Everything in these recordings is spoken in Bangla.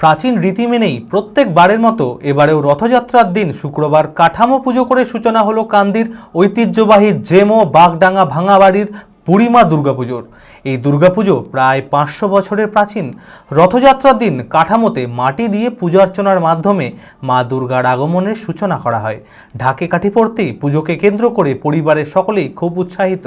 প্রাচীন রীতি মেনেই প্রত্যেকবারের মতো এবারেও রথযাত্রার দিন শুক্রবার কাঠামো পুজো করে সূচনা হলো কান্দির ঐতিহ্যবাহী জেমো বাগডাঙ্গা ভাঙাবাড়ির বুড়িমা দুর্গাপুজোর। এই দুর্গাপুজো প্রায় পাঁচশো বছরের প্রাচীন। রথযাত্রার দিন কাঠামোতে মাটি দিয়ে পূজা অর্চনার মাধ্যমে মা দুর্গার আগমনের সূচনা করা হয়। ঢাকে কাঠি পড়তেই পুজোকে কেন্দ্র করে পরিবারের সকলেই খুব উৎসাহিত।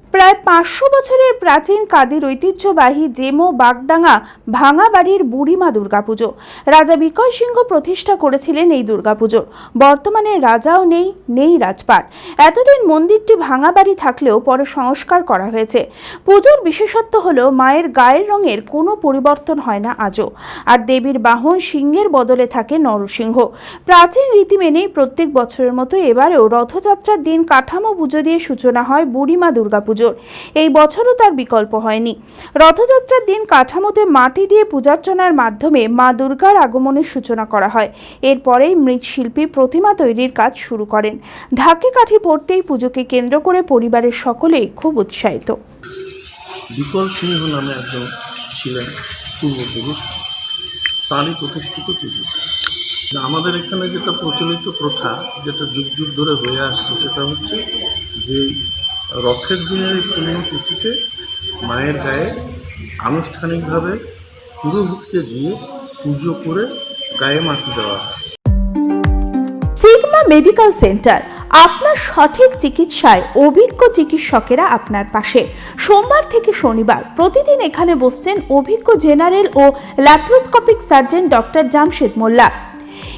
প্রায় পাঁচশো বছরের প্রাচীন কাদির ঐতিহ্যবাহী জেমো বাগডাঙ্গা ভাঙা বাড়ির বুড়িমা দুর্গাপুজো। রাজা বিকয় সিংহ প্রতিষ্ঠা করেছিলেন এই দুর্গাপুজোর বর্তমানে রাজাও নেই নেই রাজপাট। এতদিন মন্দিরটি ভাঙা বাড়ি থাকলেও পরে সংস্কার করা হয়েছে। পুজোর বিশেষত্ব হল, মায়ের গায়ের রঙের কোনো পরিবর্তন হয় না আজও। আর দেবীর বাহন সিংহের বদলে থাকে নরসিংহ। প্রাচীন রীতি মেনেই প্রত্যেক বছরের মতো এবারেও রথযাত্রার দিন কাঠামো পুজো দিয়ে সূচনা হয় বুড়িমা দুর্গাপুজোর এই বছরও তার বিকল্প হয়নি। রথযাত্রার দিন কাঠামোতে মাটি দিয়ে পূজার্চনার মাধ্যমে মা দুর্গার আগমনের সূচনা করা হয়। এরপরেই মৃৎশিল্পী প্রতিমা তৈরির কাজ শুরু করেন। ঢাকে কাঠি পড়তেই পুজোকে কেন্দ্র করে পরিবারের সকলেই খুব উৎসাহিত। বিকল সিংহ নামে একজন ছিলেন পূর্বপুরুষ। তারই প্রতিষ্ঠিত পুজো। আমাদের এখানে যেটা প্রচলিত প্রথা, যেটা যুগ যুগ ধরে হয়ে আসছে, সেটা হচ্ছে যে রথের দিনের এই পুণ্যতিথিতে মায়ের গায়ে আনুষ্ঠানিকভাবে পুরোহিতকে দিয়ে পুজো করে গায়ে মাটি দেওয়া সিগমা মেডিকেল সেন্টার, আপনার সঠিক চিকিৎসায় অভিজ্ঞ চিকিৎসকেরা আপনার পাশে। সোমবার থেকে শনিবার প্রতিদিন এখানে বসছেন অভিজ্ঞ জেনারেল ও laparoscopic surgeon doctor Jamshed Molla.